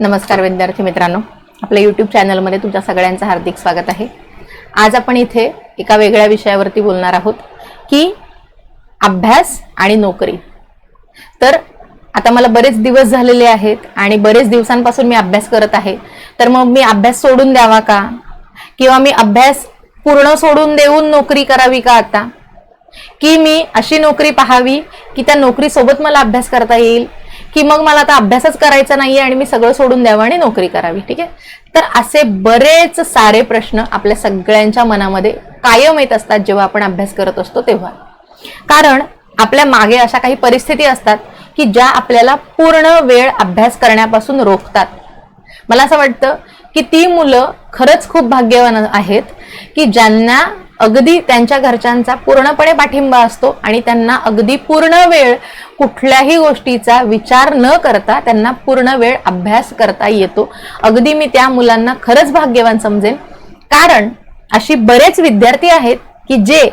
नमस्कार विद्यार्थी मित्रांनो. आपल्या यूट्यूब चॅनलमध्ये तुमच्या सगळ्यांचं हार्दिक स्वागत आहे. आज आपण इथे एका वेगळ्या विषयावरती बोलणार आहोत की अभ्यास आणि नोकरी. तर आता मला बरेच दिवस झालेले आहेत आणि बरेच दिवसांपासून मी अभ्यास करत आहे. तर मग मी अभ्यास सोडून द्यावा का? किंवा मी अभ्यास पूर्ण सोडून देऊन नोकरी करावी का आता? की मी अशी नोकरी पाहावी की त्या नोकरीसोबत मला अभ्यास करता येईल? की मग मला आता अभ्यासच करायचा नाहीये आणि मी सगळं सोडून द्यावं आणि नोकरी करावी ठीक आहे? तर असे बरेच सारे प्रश्न आपल्या सगळ्यांच्या मनामध्ये कायम येत असतात जेव्हा आपण अभ्यास करत असतो तेव्हा. कारण आपल्या मागे अशा काही परिस्थिती असतात की ज्या आपल्याला पूर्ण वेळ अभ्यास करण्यापासून रोखतात. मला असं वाटतं की ती मुलं खरंच खूप भाग्यवान आहेत की ज्यांना अगदी त्यांच्या घरच्यांचा पूर्णपणे पाठिंबा असतो आणि त्यांना अगदी पूर्ण वेळ कुठल्याही गोष्टीचा विचार न करता त्यांना पूर्ण वेळ अभ्यास करता येतो. अगदी मी त्या मुलांना खरंच भाग्यवान समजेन. कारण अशी बरेच विद्यार्थी आहेत की जे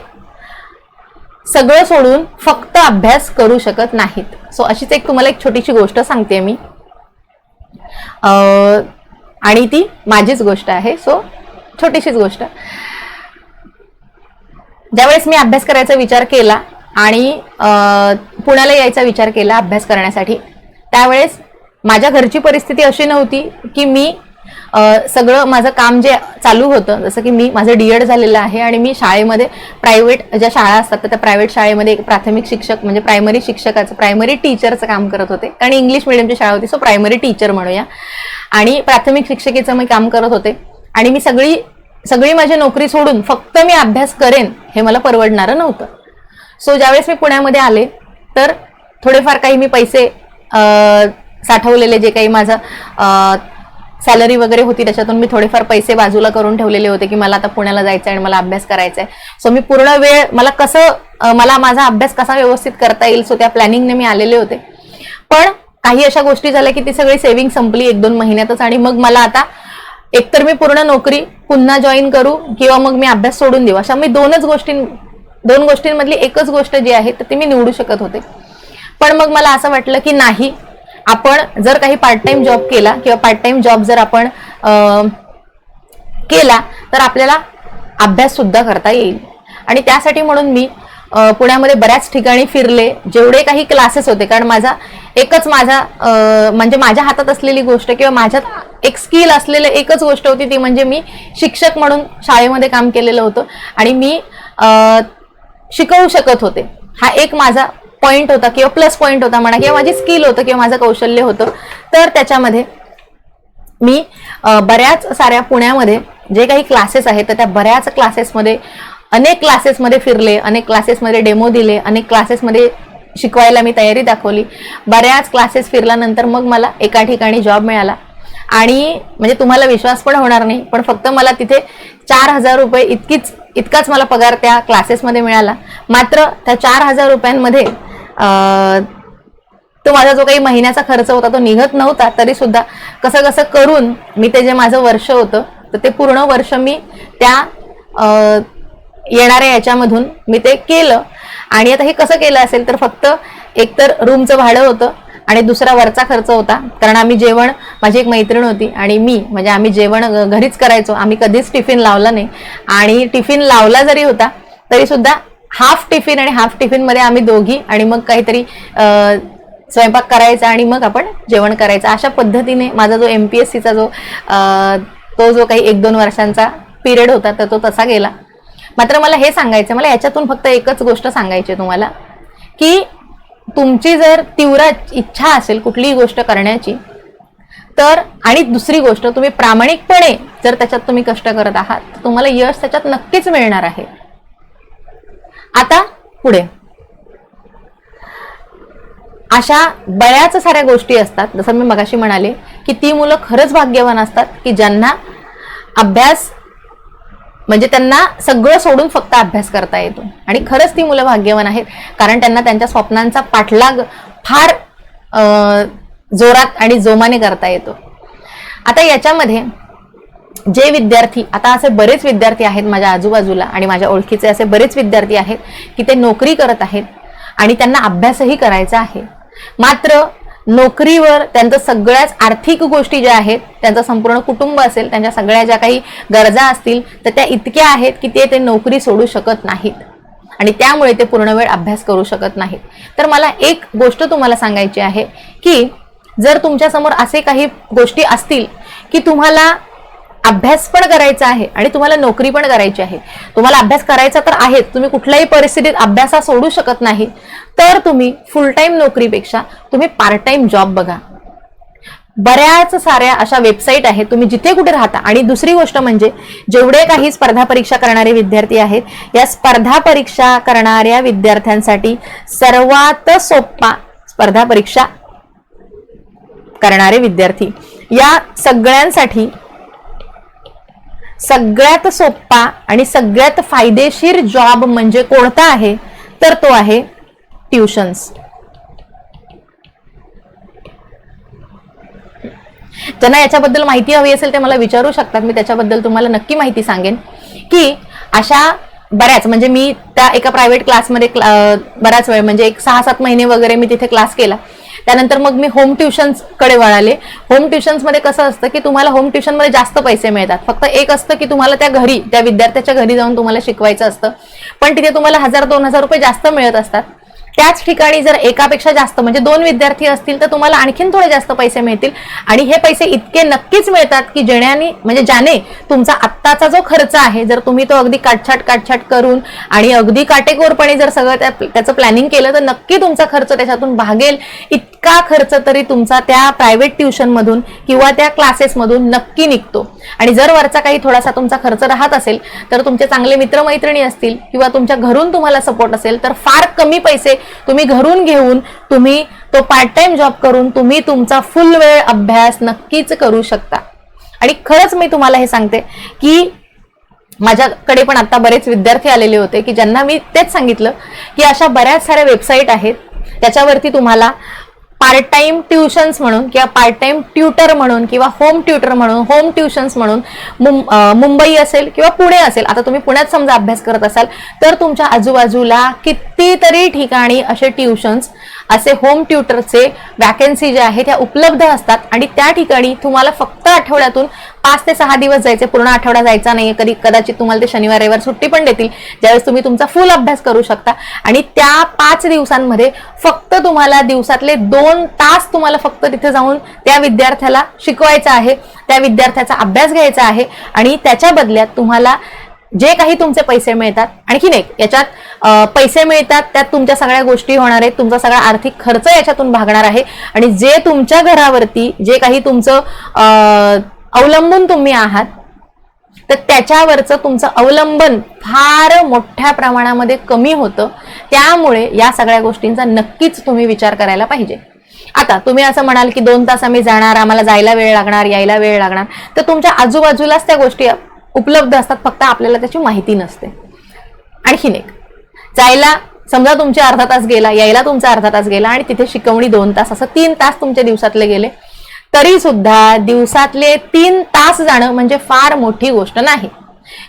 सगळं सोडून फक्त अभ्यास करू शकत नाहीत. सो अशीच एक तुम्हाला एक छोटीशी गोष्ट सांगते मी. अं, आणि ती माझीच गोष्ट आहे. सो छोटीशीच गोष्ट. ज्यावेळेस मी अभ्यास करायचा विचार केला आणि पुण्याला यायचा विचार केला अभ्यास करण्यासाठी त्यावेळेस माझ्या घरची परिस्थिती अशी नव्हती की मी सगळं माझं काम जे चालू होतं जसं की मी माझं डी एड झालेलं आहे आणि मी शाळेमध्ये प्रायव्हेट ज्या शाळा असतात तर त्या प्रायव्हेट शाळेमध्ये एक प्राथमिक शिक्षक म्हणजे प्रायमरी शिक्षकाचं प्रायमरी टीचरचं काम करत होते. कारण इंग्लिश मिडियमची शाळा होती सो प्रायमरी टीचर म्हणूया. आणि प्राथमिक शिक्षकेचं मी काम करत होते. आणि मी सगळी सगळी माझी नोकरी सोडून फक्त मी अभ्यास करेन हे मला परवडणारं नव्हतं. सो ज्यावेळेस मी पुण्यामध्ये आले तर थोडेफार काही मी पैसे साठवलेले जे काही माझं सॅलरी वगैरे होती त्याच्यातून मी थोडेफार पैसे बाजूला करून ठेवलेले होते की मला आता पुण्याला जायचं आहे आणि मला अभ्यास करायचा आहे सो मी पूर्ण वेळ मला कसं मला माझा अभ्यास कसा व्यवस्थित करता येईल सो त्या प्लॅनिंगने मी आलेले होते. पण काही अशा गोष्टी झाल्या की ती सगळी सेव्हिंग संपली एक दोन महिन्यातच आणि मग मला आता एकतर मी पूर्ण नोकरी पुन्हा जॉईन करू किंवा मग मी अभ्यास सोडून देऊ. अशा मी दोनच गोष्टी दोन गोष्टींमधली एकच गोष्ट जी आहे तर ती मी निवडू शकत होते. पण मग मला असं वाटलं की नाही. आपण जर काही पार्ट टाइम जॉब केला किंवा पार्ट टाइम जॉब जर आपण केला तर आपल्याला अभ्यास सुद्धा करता येईल. आणि त्यासाठी म्हणून मी पुण्यामध्ये बऱ्याच ठिकाणी फिरले. जेवढे काही क्लासेस होते कारण माझा एकच माझा म्हणजे माझ्या हातात असलेली गोष्ट किंवा माझ्यात एक स्किल असलेलं एकच गोष्ट होती ती म्हणजे मी शिक्षक म्हणून शाळेमध्ये काम केलेलं होतं. आणि मी शिकवू शकत होते. हा एक माझा पॉईंट होता किंवा प्लस पॉईंट होता म्हणा किंवा माझी स्किल होतं किंवा माझं कौशल्य होतं. तर त्याच्यामध्ये मी बऱ्याच साऱ्या पुण्यामध्ये जे काही क्लासेस आहेत तर त्या बऱ्याच क्लासेसमध्ये अनेक क्लासेसमध्ये फिरले अनेक क्लासेसमध्ये डेमो दिले अनेक क्लासेसमध्ये शिकवायला मी तयारी दाखवली. बऱ्याच क्लासेस फिरल्यानंतर मग मला एका ठिकाणी जॉब मिळाला. आणि म्हणजे तुम्हाला विश्वास पण होणार नाही पण फक्त मला तिथे चार हजार रुपये इतकीच इतकाच मला पगार त्या क्लासेसमध्ये मिळाला. मात्र त्या चार हजार रुपयांमध्ये तो माझा जो काही महिन्याचा खर्च होता तो निघत नव्हता तरी सुद्धा कसं कसं करून मी ते जे माझं वर्ष होतं तर ते पूर्ण वर्ष मी त्या येणाऱ्या याच्यामधून मी ते केलं. आणि आता हे कसं केलं असेल तर फक्त एकतर रूमचं भाडं होतं आणि दुसरा वरचा खर्च होता. कारण आम्ही जेवण माझी एक मैत्रीण होती आणि मी म्हणजे आम्ही जेवण घरीच करायचो. आम्ही कधीच टिफिन लावला नाही. आणि टिफिन लावला जरी होता तरी सुद्धा हाफ टिफिन आणि हाफ टिफिनमध्ये आम्ही दोघी आणि मग काहीतरी स्वयंपाक करायचा आणि मग आपण जेवण करायचं. अशा पद्धतीने माझा जो एम पी एस सीचा जो तो जो काही एक दोन वर्षांचा पिरियड होता तर तो तसा गेला. मात्र मला हे सांगायचं मला याच्यातून फक्त एकच गोष्ट सांगायची तुम्हाला की तुमची जर तीव्र इच्छा असेल कुठलीही गोष्ट करण्याची तर आणि दुसरी गोष्ट तुम्ही प्रामाणिकपणे जर त्याच्यात तुम्ही कष्ट करत आहात तर तुम्हाला यश त्याच्यात नक्कीच मिळणार आहे. आता पुढे. अशा बऱ्याच साऱ्या गोष्टी असतात जसं मी मगाशी म्हणाले की ती मुलं खरंच भाग्यवान असतात की ज्यांना अभ्यास म्हणजे त्यांना सगळं सोडून फक्त अभ्यास करता येतो. आणि खरंच ती मुलं भाग्यवान आहेत. कारण त्यांना त्यांच्या स्वप्नांचा पाठलाग फार जोरात आणि जोमाने करता येतो. आता याच्यामध्ये जे विद्यार्थी आता असे बरेच विद्यार्थी आहेत माझ्या आजूबाजूला आणि माझ्या ओळखीचे असे बरेच विद्यार्थी आहेत की ते नोकरी करत आहेत आणि त्यांना अभ्यासही करायचा आहे. मात्र नोकरीवर त्यांचं सगळ्याच आर्थिक गोष्टी ज्या आहेत त्यांचं संपूर्ण कुटुंब असेल त्यांच्या सगळ्या ज्या काही गरजा असतील तर त्या इतक्या आहेत की ते ते नोकरी सोडू शकत नाहीत. आणि त्यामुळे ते पूर्ण वेळ अभ्यास करू शकत नाहीत. तर मला एक गोष्ट तुम्हाला सांगायची आहे की जर तुमच्यासमोर असे काही गोष्टी असतील की तुम्हाला अभ्यास पण करायचा आहे आणि तुम्हाला नोकरी पण करायची आहे. तुम्हाला अभ्यास करायचा तर आहे तुम्ही कुठल्याही परिस्थितीत अभ्यास हा सोडू शकत नाही. तर तुम्ही फुल टाईम नोकरीपेक्षा तुम्ही पार्ट टाइम जॉब बघा. बऱ्याच साऱ्या अशा वेबसाईट आहेत. तुम्ही जिथे कुठे राहता. आणि दुसरी गोष्ट म्हणजे जेवढे काही स्पर्धा परीक्षा करणारे विद्यार्थी आहेत या स्पर्धा परीक्षा करणाऱ्या विद्यार्थ्यांसाठी सर्वात सोपा स्पर्धा परीक्षा करणारे विद्यार्थी या सगळ्यांसाठी सगळ्यात सोपा आणि सगळ्यात फायदेशीर जॉब म्हणजे कोणता आहे? तर तो आहे ट्युशन्स ज्यांना याच्याबद्दल माहिती हवी असेल ते मला विचारू शकतात. मी त्याच्याबद्दल तुम्हाला नक्की माहिती सांगेन की अशा बऱ्याच म्हणजे मी त्या एका प्रायव्हेट क्लासमध्ये क्ला- बराच वेळ म्हणजे एक सहा सात महिने वगैरे मी तिथे क्लास केला. त्यानंतर मग मी होम ट्युशन्सकडे वळाले. होम ट्युशन्समध्ये कसं असतं की तुम्हाला होम ट्युशनमध्ये जास्त पैसे मिळतात. फक्त एक असतं की तुम्हाला त्या घरी त्या विद्यार्थ्याच्या घरी जाऊन तुम्हाला शिकवायचं असतं. पण तिथे तुम्हाला हजार दोन हजार रुपये जास्त मिळत असतात. त्याच ठिकाणी जर एकापेक्षा जास्त म्हणजे दोन विद्यार्थी असतील तर तुम्हाला आणखीन थोडे जास्त पैसे मिळतील. आणि हे पैसे इतके नक्कीच मिळतात की जेण्याने म्हणजे ज्याने तुमचा आत्ताचा जो खर्च आहे जर तुम्ही तो अगदी काटछाट काटछाट करून आणि अगदी काटेकोरपणे जर सगळं त्याचं प्लॅनिंग केलं तर नक्की तुमचा खर्च त्याच्यातून भागेल. इतका खर्च तरी तुमचा त्या प्रायव्हेट ट्युशनमधून किंवा त्या क्लासेसमधून नक्की निघतो. आणि जर वरचा काही थोडासा तुमचा खर्च राहत असेल तर तुमचे चांगले मित्रमैत्रिणी असतील किंवा तुमच्या घरून तुम्हाला सपोर्ट असेल तर फार कमी पैसे तुम्ही घरून घेऊन तुम्ही तो पार्ट टाइम जॉब करून तुम्ही तुमचा फुल वेळ अभ्यास नक्कीच करू शकता. आणि खरंच मी तुम्हाला हे सांगते की माझ्याकडे पण आता बरेच विद्यार्थी आलेले होते की ज्यांना मी तेच सांगितलं की अशा बऱ्याच साऱ्या वेबसाईट आहेत त्याच्यावरती तुम्हाला पार्ट टाइम ट्युशन्स म्हणून किंवा पार्ट टाइम ट्युटर म्हणून किंवा होम ट्युटर म्हणून होम ट्युशन्स म्हणून मुंबई असेल किंवा पुणे असेल. आता तुम्ही पुण्यात समजा अभ्यास करत असाल तर तुमच्या आजूबाजूला कितीतरी ठिकाणी असे ट्युशन्स असे होम ट्युटरचे वॅकन्सी जे आहेत त्या उपलब्ध असतात. आणि त्या ठिकाणी तुम्हाला फक्त आठवड्यातून पाच ते सहा दिवस जायचे पूर्ण आठवडा जायचा नाही कधी कदाचित तुम्हाला ते शनिवार रविवार सुट्टी पण देतील. ज्यावेळेस तुम्ही तुमचा फुल अभ्यास करू शकता. आणि त्या पाच दिवसांमध्ये फक्त तुम्हाला दिवसातले दोन तास तुम्हाला फक्त तिथे जाऊन त्या विद्यार्थ्याला शिकवायचं आहे. त्या विद्यार्थ्याचा अभ्यास घ्यायचा आहे. आणि त्याच्या बदल्यात तुम्हाला जे काही तुमचे पैसे मिळतात आणखी नाही याच्यात पैसे मिळतात त्यात तुमच्या सगळ्या गोष्टी होणार आहेत. तुमचा सगळा आर्थिक खर्च याच्यातून भागणार आहे. आणि जे तुमच्या घरावरती जे काही तुमचं अवलंबून तुम्ही आहात तर त्याच्यावरचं तुमचं अवलंबन फार मोठ्या प्रमाणामध्ये कमी होतं. त्यामुळे या सगळ्या गोष्टींचा नक्कीच तुम्ही विचार करायला पाहिजे. आता तुम्ही असं म्हणाल की दोन तास आम्ही जाणार आम्हाला जायला वेळ लागणार यायला वेळ लागणार तर तुमच्या आजूबाजूलाच त्या गोष्टी उपलब्ध असतात फक्त आपल्याला त्याची माहिती नसते. आणखीन एक जायला समजा तुमच्या अर्धा तास गेला यायला तुमचा अर्धा तास गेला आणि तिथे शिकवणी दोन तास असं तीन तास तुमच्या दिवसातले गेले तरी सुद्धा दिवसातले तीन तास जाणं म्हणजे फार मोठी गोष्ट नाही.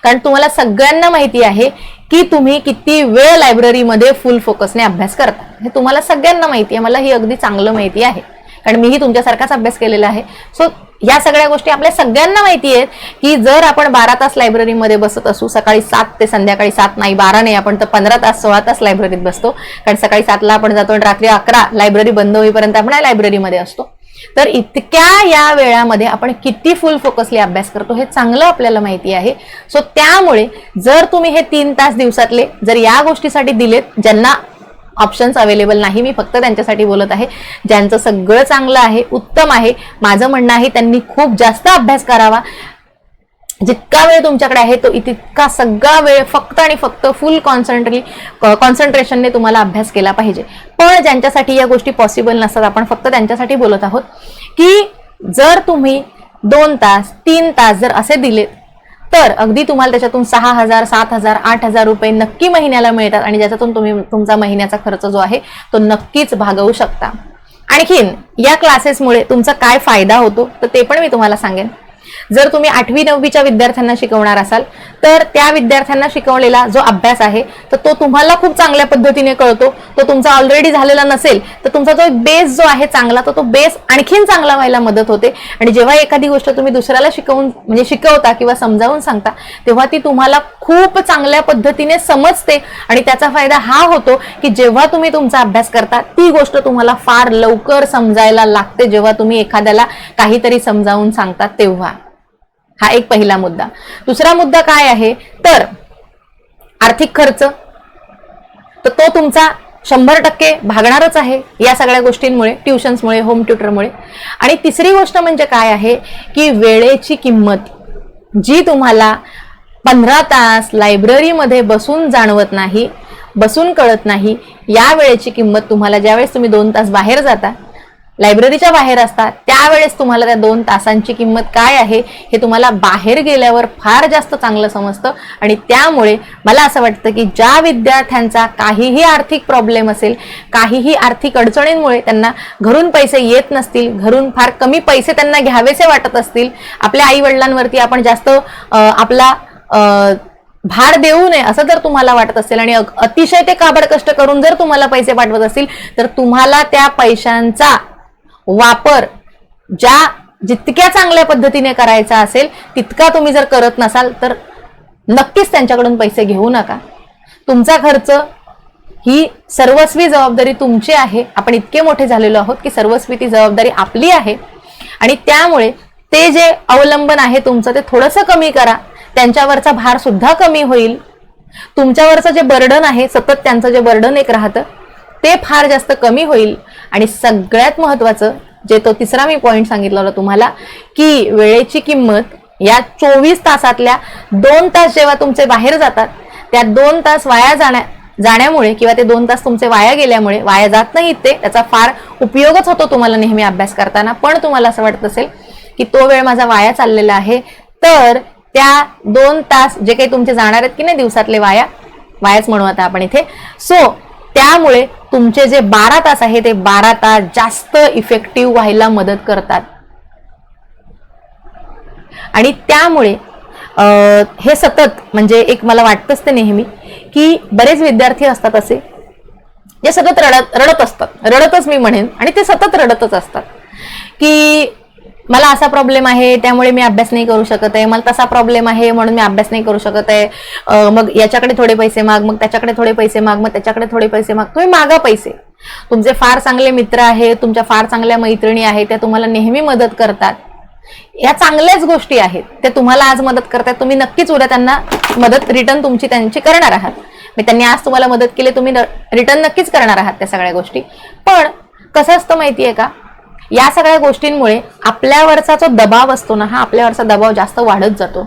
कारण तुम्हाला सगळ्यांना माहिती आहे की तुम्ही किती वेळ लायब्ररीमध्ये फुल फोकसने अभ्यास करता. हे तुम्हाला सगळ्यांना माहिती आहे. मला ही अगदी चांगलं माहिती आहे. कारण मीही तुमच्यासारखाच अभ्यास केलेला आहे. सो या सगळ्या गोष्टी आपल्या सगळ्यांना माहिती आहेत की जर आपण बारा तास लायब्ररीमध्ये बसत असू सकाळी सात ते संध्याकाळी सात नाही बारा नाही आपण तर पंधरा तास सोळा तास लायब्ररीत बसतो. कारण सकाळी सातला आपण जातो आणि रात्री अकरा लायब्ररी बंद होईपर्यंत आपण लायब्ररीमध्ये असतो. तर इतक्या या वेळामध्ये आपण किती फुल फोकसली अभ्यास करतो हे चांगलं आपल्याला माहिती आहे. सो त्यामुळे जर तुम्ही हे तीन तास दिवसातले जर या गोष्टीसाठी दिलेत ज्यांना ऑप्शन्स अवेलेबल नाही मी फक्त त्यांच्यासाठी बोलत आहे ज्यांचं सगळं चांगलं आहे उत्तम आहे माझं म्हणणं आहे त्यांनी खूप जास्त अभ्यास करावा. जितका वेळ तुमच्याकडे आहे तो तितका सगळा वेळ फक्त आणि फक्त फुल कॉन्सन्ट्री कॉन्सन्ट्रेशनने तुम्हाला अभ्यास केला पाहिजे. पण ज्यांच्यासाठी या गोष्टी पॉसिबल नसतात आपण फक्त त्यांच्यासाठी बोलत आहोत की जर तुम्ही दोन तास तीन तास जर असे दिलेत तर अगदी तुम्हाला त्याच्यातून सहा हजार सात हजार आठ हजार रुपये नक्की महिन्याला मिळतात आणि ज्याच्यातून तुम्ही तुमचा महिन्याचा खर्च जो आहे तो नक्कीच भागवू शकता. आणखीन या क्लासेसमुळे तुमचा काय फायदा होतो तर ते पण मी तुम्हाला सांगेन. जर तुम्ही आठवी नववीच्या विद्यार्थ्यांना शिकवणार असाल तर त्या विद्यार्थ्यांना शिकवलेला जो अभ्यास आहे तर तो तुम्हाला खूप चांगल्या पद्धतीने कळतो. तो तुमचा ऑलरेडी झालेला नसेल तर तुमचा जो बेस जो आहे चांगला तर तो बेस आणखीन चांगला व्हायला मदत होते. आणि जेव्हा एखादी गोष्ट तुम्ही दुसऱ्याला शिकवून म्हणजे शिकवता किंवा समजावून सांगता तेव्हा ती तुम्हाला खूप चांगल्या पद्धतीने समजते. आणि त्याचा फायदा हा होतो की जेव्हा तुम्ही तुमचा अभ्यास करता ती गोष्ट तुम्हाला फार लवकर समजायला लागते जेव्हा तुम्ही एखाद्याला काहीतरी समजावून सांगता तेव्हा. हा एक पहिला मुद्दा. दुसरा मुद्दा काय आहे? तर आर्थिक खर्च. तर तो तुमचा शंभर टक्के भागणारच आहे या सगळ्या गोष्टींमुळे ट्युशन्समुळे होम ट्युटरमुळे. आणि तिसरी गोष्ट म्हणजे काय आहे? की वेळेची किंमत जी तुम्हाला पंधरा तास लायब्ररीमध्ये बसून जाणवत नाही बसून कळत नाही या वेळेची किंमत तुम्हाला ज्यावेळेस तुम्ही दोन तास बाहेर जाता लायब्ररीच्या बाहेर असता त्यावेळेस तुम्हाला त्या दोन तासांची किंमत काय आहे हे तुम्हाला बाहेर गेल्यावर फार जास्त चांगलं समजतं. आणि त्यामुळे मला असं वाटतं की ज्या विद्यार्थ्यांचा काहीही आर्थिक प्रॉब्लेम असेल काहीही आर्थिक अडचणींमुळे त्यांना घरून पैसे येत नसतील घरून फार कमी पैसे त्यांना घ्यावेसे वाटत असतील आपल्या आईवडिलांवरती आपण जास्त आपला भार देऊ नये असं जर तुम्हाला वाटत असेल आणि अग- अतिशय ते काबड कष्ट करून जर तुम्हाला पैसे पाठवत असतील तर तुम्हाला त्या पैशांचा वापर ज्या जितक्या चांगल्या पद्धतीने करायचा असेल तितका तुम्ही जर करत नसाल तर नक्कीच त्यांच्याकडून पैसे घेऊ नका. तुमचा खर्च ही सर्वस्वी जबाबदारी तुमची आहे. आपण इतके मोठे झालेलो आहोत की सर्वस्वी ती जबाबदारी आपली आहे. आणि त्यामुळे ते जे अवलंबन आहे तुमचं ते थोडंसं कमी करा. त्यांच्यावरचा भार सुद्धा कमी होईल. तुमच्यावरचं जे बर्डन आहे सतत त्यांचं जे बर्डन एक राहतं ते फार जास्त कमी होईल. आणि सगळ्यात महत्वाचं जे तो तिसरा मी पॉईंट सांगितला होता तुम्हाला की वेळेची किंमत या चोवीस तासातल्या दोन तास जेव्हा तुमचे बाहेर जातात त्या दोन तास वाया जाण्या जाण्यामुळे किंवा ते दोन तास तुमचे वाया गेल्यामुळे वाया जात नाहीत ते त्याचा फार उपयोगच होतो तुम्हाला नेहमी अभ्यास करताना. पण तुम्हाला असं वाटत असेल की तो वेळ माझा वाया चाललेला आहे तर त्या दोन तास जे काही तुमचे जाणार आहेत की नाही दिवसातले वाया वायाच म्हणू आता आपण इथे. सो त्यामुळे तुमचे जे बारा तास आहे ते बारा तास जास्त इफेक्टिव्ह व्हायला मदत करतात. आणि त्यामुळे अं, हे सतत म्हणजे एक मला वाटतंच ते नेहमी की बरेच विद्यार्थी असतात असे जे सतत रडत रडत असतात. रडतच मी म्हणेन आणि ते सतत रडतच असतात. की मला असा प्रॉब्लेम आहे त्यामुळे मी अभ्यास नाही करू शकत आहे. मला तसा प्रॉब्लेम आहे म्हणून मी अभ्यास नाही करू शकत आहे. मग याच्याकडे थोडे पैसे माग मग त्याच्याकडे थोडे पैसे माग मग त्याच्याकडे थोडे पैसे माग. तुम्ही मागा पैसे. तुमचे फार चांगले मित्र आहेत तुमच्या फार चांगल्या मैत्रिणी आहेत त्या तुम्हाला नेहमी मदत करतात. या चांगल्याच गोष्टी आहेत. ते तुम्हाला आज मदत करतात तुम्ही नक्कीच उद्या त्यांना मदत रिटर्न तुमची त्यांची करणार आहात. मी त्यांनी आज तुम्हाला मदत केली तुम्ही रिटर्न नक्कीच करणार आहात त्या सगळ्या गोष्टी. पण कसं असतं माहितीये का? या सगळ्या गोष्टींमुळे आपल्यावरचा जो दबाव असतो ना हा आपल्यावरचा दबाव जास्त वाढत जातो.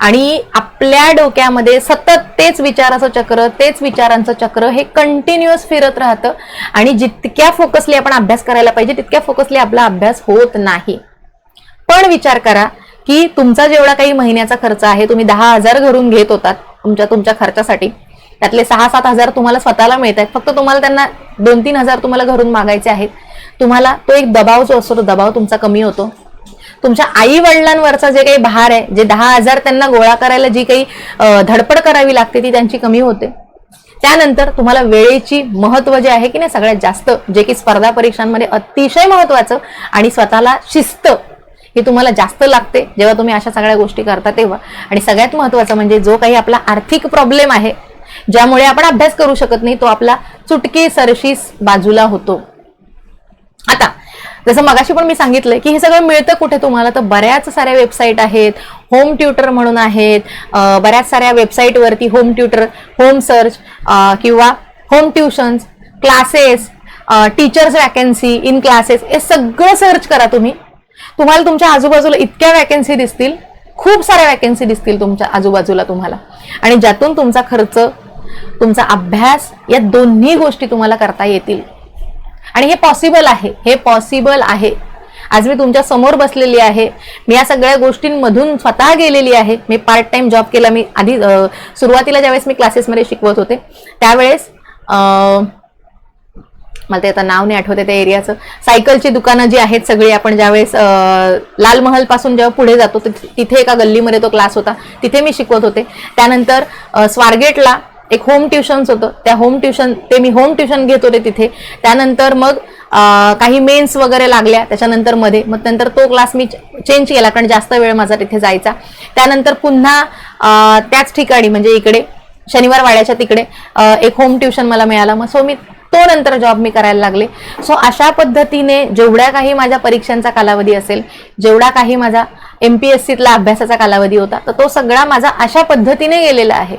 आणि आपल्या डोक्यामध्ये सतत तेच विचाराचं चक्र तेच विचारांचं चक्र हे कंटिन्युअस फिरत राहतं. आणि जितक्या फोकसली आपण अभ्यास करायला पाहिजे तितक्या फोकसली आपला अभ्यास होत नाही. पण विचार करा की तुमचा जेवढा काही महिन्याचा खर्च आहे तुम्ही दहा हजार घरून घेत होतात तुमच्या तुमच्या खर्चासाठी. त्यातले सहा सात हजार तुम्हाला स्वतःला मिळत आहेत फक्त तुम्हाला त्यांना दोन तीन हजार तुम्हाला घरून मागायचे आहेत. तुम्हाला तो एक दबाव जो असतो तो दबाव तुमचा कमी होतो. तुमच्या आई वडिलांवरचा जे काही भार आहे जे दहा हजार त्यांना गोळा करायला जी काही धडपड करावी लागते ती त्यांची कमी होते. त्यानंतर तुम्हाला वेळेची महत्त्व जे आहे की नाही सगळ्यात जास्त जे की स्पर्धा परीक्षांमध्ये अतिशय महत्वाचं आणि स्वतःला शिस्त ही तुम्हाला जास्त लागते जेव्हा तुम्ही अशा सगळ्या गोष्टी करता तेव्हा. आणि सगळ्यात महत्वाचं म्हणजे जो काही आपला आर्थिक प्रॉब्लेम आहे ज्यामुळे आपण अभ्यास करू शकत नाही तो आपला चुटकी सरशीस बाजूला होतो. आता जसं मगाशी पण मी सांगितलं की हे सगळं मिळतं कुठे तुम्हाला? तर बऱ्याच साऱ्या वेबसाईट आहेत. होम ट्युटर म्हणून आहेत. बऱ्याच साऱ्या वेबसाईटवरती होम ट्युटर होम सर्च किंवा home tuitions classes teachers vacancy in classes हे सगळं सर्च करा तुम्ही. तुम्हाला तुमच्या आजूबाजूला इतक्या वॅकन्सी दिसतील. खूप साऱ्या वॅकन्सी दिसतील तुमच्या आजूबाजूला तुम्हाला. आणि ज्यातून तुमचा खर्च तुमचा अभ्यास या दोन्ही गोष्टी तुम्हाला करता येतील. आणि हे पॉसिबल आहे हे पॉसिबल आहे. आज मी तुमच्यासमोर बसलेली आहे. मी या सगळ्या गोष्टींमधून स्वतः गेलेली आहे. मी पार्ट टाइम जॉब केला. मी आधी सुरुवातीला ज्यावेळेस मी क्लासेसमध्ये शिकवत होते त्यावेळेस मला ते आता नाव नाही आठवते त्या एरियाचं सायकलची दुकानं जी आहेत सगळी आपण ज्यावेळेस लाल महलपासून जेव्हा पुढे जातो तिथे एका गल्लीमध्ये तो क्लास होता. तिथे मी शिकवत होते. त्यानंतर स्वारगेटला एक होम ट्युशन्स होतं. त्या होम ट्युशन ते मी होम ट्युशन घेत होते तिथे. त्यानंतर मग काही मेन्स वगैरे लागल्या. त्याच्यानंतरमध्ये मग नंतर तो क्लास मी चेंज केला कारण जास्त वेळ माझा तिथे जायचा. त्यानंतर पुन्हा त्याच ठिकाणी म्हणजे इकडे शनिवार वाड्याच्या तिकडे एक होम ट्युशन मला मिळालं. मग सो मी तो नंतर जॉब मी करायला लागले. सो अशा पद्धतीने जेवढ्या काही माझ्या परीक्षांचा कालावधी असेल जेवढा काही माझा एम पी एस सीतला अभ्यासाचा कालावधी होता तर तो सगळा माझा अशा पद्धतीने गेलेला आहे.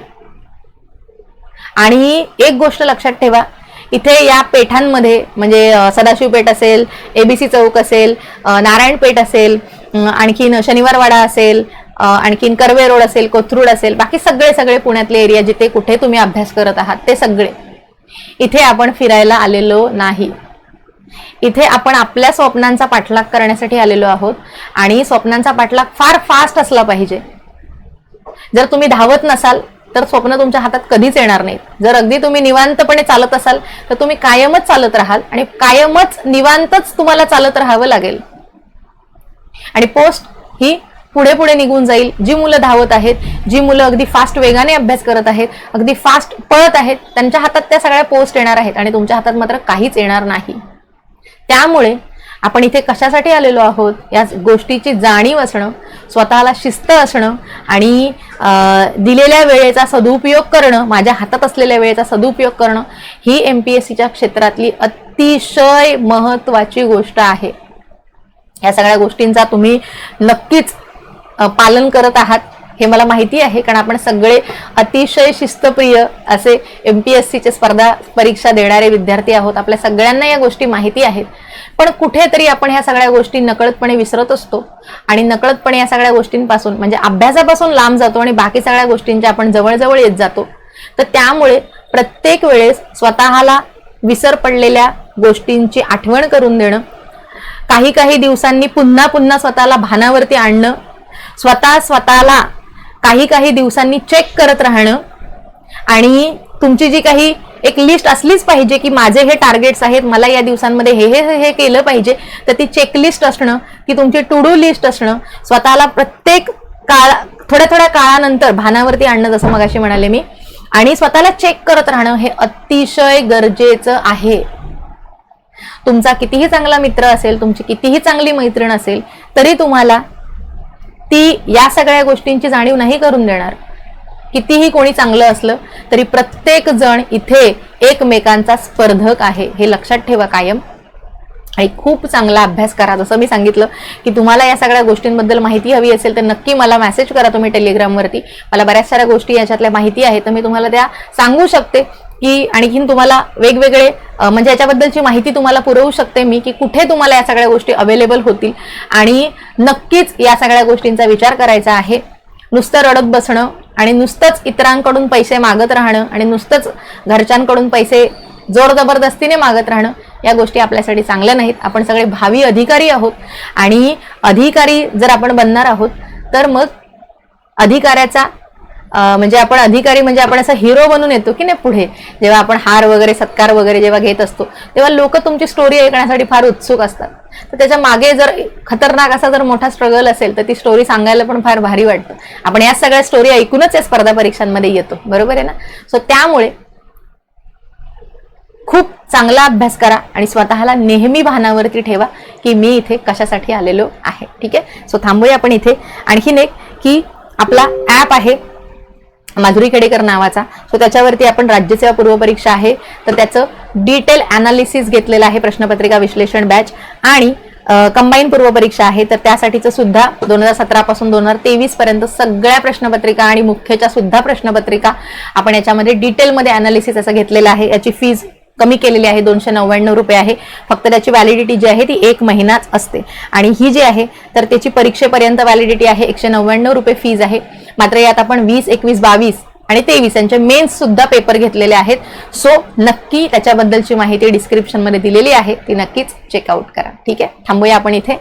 आणि एक गोष्ट लक्षात ठेवा इथे या पेठांमध्ये म्हणजे सदाशिव पेठ असेल एबीसी चौक असेल नारायण पेठ असेल आणखीन शनिवारवाडा असेल आणखीन कर्वे रोड असेल कोथरूड असेल बाकी सगळे सगळे पुण्यातले एरिया जिथे कुठे तुम्ही अभ्यास करत आहात ते सगळे. इथे आपण फिरायला आलेलो नाही. इथे आपण आपल्या स्वप्नांचा पाठलाग करण्यासाठी आलेलो आहोत आणि स्वप्नांचा पाठलाग फार फास्ट असला पाहिजे. जर तुम्ही धावत नसाल तर स्वप्न तुमच्या हातात कधीच येणार नाहीत. जर अगदी तुम्ही निवांतपणे चालत असाल तर तुम्ही कायमच चालत राहाल आणि कायमच निवांतच तुम्हाला चालत राहावं लागेल. आणि पोस्ट ही पुढे पुढे निघून जाईल. जी मुलं धावत आहेत जी मुलं अगदी फास्ट वेगाने अभ्यास करत आहेत अगदी फास्ट पळत आहेत त्यांच्या हातात त्या सगळ्या पोस्ट येणार आहेत आणि तुमच्या हातात मात्र काहीच येणार नाही. त्यामुळे आपण इथे कशासाठी आलेलो आहोत? या गोष्टीची जाणीव असणं स्वतःला शिस्त असणं आणि दिलेल्या वेळेचा सदुपयोग करणं माझ्या हातात असलेल्या वेळेचा सदुपयोग करणं ही एम पी एस सीच्या क्षेत्रातली अतिशय महत्त्वाची गोष्ट आहे. या सगळ्या गोष्टींचा तुम्ही नक्कीच पालन करत आहात. हे मला माहिती आहे कारण आपण सगळे अतिशय शिस्तप्रिय असे एम पी एस सीचे स्पर्धा परीक्षा देणारे विद्यार्थी आहोत. आपल्या सगळ्यांना या गोष्टी माहिती आहेत. पण कुठेतरी आपण ह्या सगळ्या गोष्टी नकळतपणे विसरत असतो. आणि नकळतपणे या सगळ्या गोष्टींपासून म्हणजे अभ्यासापासून लांब जातो आणि बाकी सगळ्या गोष्टींच्या आपण जवळजवळ येत जातो. तर त्यामुळे प्रत्येक वेळेस स्वतःला विसर पडलेल्या गोष्टींची आठवण करून देणं काही काही दिवसांनी पुन्हा पुन्हा स्वतःला भानावरती आणणं स्वतः स्वतःला काही काही दिवसांनी चेक करत राहणं आणि तुमची जी काही एक लिस्ट असलीच पाहिजे की माझे हे टार्गेट्स आहेत मला या दिवसांमध्ये हे हे हे केलं पाहिजे तर ती चेकलिस्ट असणं की तुमची टू डू लिस्ट असणं स्वतःला प्रत्येक काळ थोड्या थोड्या काळानंतर भानावरती आणणं जसं मगाशी म्हणाले मी आणि स्वतःला चेक करत राहणं हे अतिशय गरजेचं आहे. तुमचा कितीही चांगला मित्र असेल तुमची कितीही चांगली मैत्रीण असेल तरी तुम्हाला ती या सगळ्या गोष्टींची जाणीव नाही करून देणार. कितीही कोणी चांगलं असलं तरी प्रत्येक जण इथे एकमेकांचा स्पर्धक आहे. हे लक्षात ठेवा कायम. आणि खूप चांगला अभ्यास करा. जसं मी सांगितलं की तुम्हाला या सगळ्या गोष्टींबद्दल माहिती हवी असेल तर नक्की मला मेसेज करा तुम्ही टेलिग्रामवरती मला बऱ्याच साऱ्या गोष्टी याच्यातल्या माहिती आहे तर मी तुम्हाला त्या सांगू शकते. की आणखीन तुम्हाला वेगवेगळे म्हणजे याच्याबद्दलची माहिती तुम्हाला पुरवू शकते मी की कुठे तुम्हाला या सगळ्या गोष्टी अवेलेबल होतील. आणि नक्कीच या सगळ्या गोष्टींचा विचार करायचा आहे. नुसतं रडत बसणं आणि नुसतंच इतरांकडून पैसे मागत राहणं आणि नुसतंच घरच्यांकडून पैसे जोर जबरदस्तीने मागत राहणं या गोष्टी आपल्यासाठी चांगल्या नाहीत. आपण सगळे भावी अधिकारी आहोत आणि अधिकारी जर आपण बनणार आहोत तर मग अधिकाऱ्याचा म्हणजे आपण अधिकारी म्हणजे आपण असा हिरो बनून येतो की नाही पुढे? जेव्हा आपण हार वगैरे सत्कार वगैरे जेव्हा घेत असतो तेव्हा लोक तुमची स्टोरी ऐकण्यासाठी फार उत्सुक असतात. तर त्याच्यामागे जर खतरनाक असा जर मोठा स्ट्रगल असेल तर ती स्टोरी सांगायला पण फार भारी वाटतं. आपण या सगळ्या स्टोरी ऐकूनच या स्पर्धा परीक्षांमध्ये येतो. बरोबर आहे ना? सो त्यामुळे खूप चांगला अभ्यास करा आणि स्वतःला नेहमी भानावरती ठेवा की मी इथे कशासाठी आलेलो आहे. ठीक आहे? सो थांबूया आपण इथे. आणखीन एक की आपला ॲप आहे माधुरी खेडेकर नावाचा. सो त्याच्यावरती आपण राज्यसेवा पूर्वपरीक्षा आहे. तर त्याचं डिटेल अनालिसिस घेतलेलं आहे प्रश्नपत्रिका विश्लेषण बॅच आणि कंबाईन पूर्वपरीक्षा आहे. तर त्यासाठीचं सुद्धा दोन हजार सतरा पासून दोन हजार तेवीस पर्यंत सगळ्या प्रश्नपत्रिका आणि मुख्यच्या सुद्धा प्रश्नपत्रिका आपण याच्यामध्ये डिटेलमध्ये अनालिसिस असं घेतलेलं आहे. याची फीज कमी केलेली आहे. दोनशे नव्याण्णव रुपये आहे. फक्त त्याची व्हॅलिडिटी जी आहे ती एक महिनाच असते. आणि ही जी आहे तर त्याची परीक्षेपर्यंत व्हॅलिडिटी आहे. एकशे नव्याण्णव रुपये फीज आहे. मात्र यात आपण वीस एकवीस बावीस आणि तेवीस यांचे मेन्स सुद्धा पेपर घेतलेले आहेत. सो नक्की त्याच्याबद्दलची माहिती डिस्क्रिप्शनमध्ये दिलेली आहे. ती नक्कीच चेकआउट करा. ठीक आहे? थांबूया आपण इथे.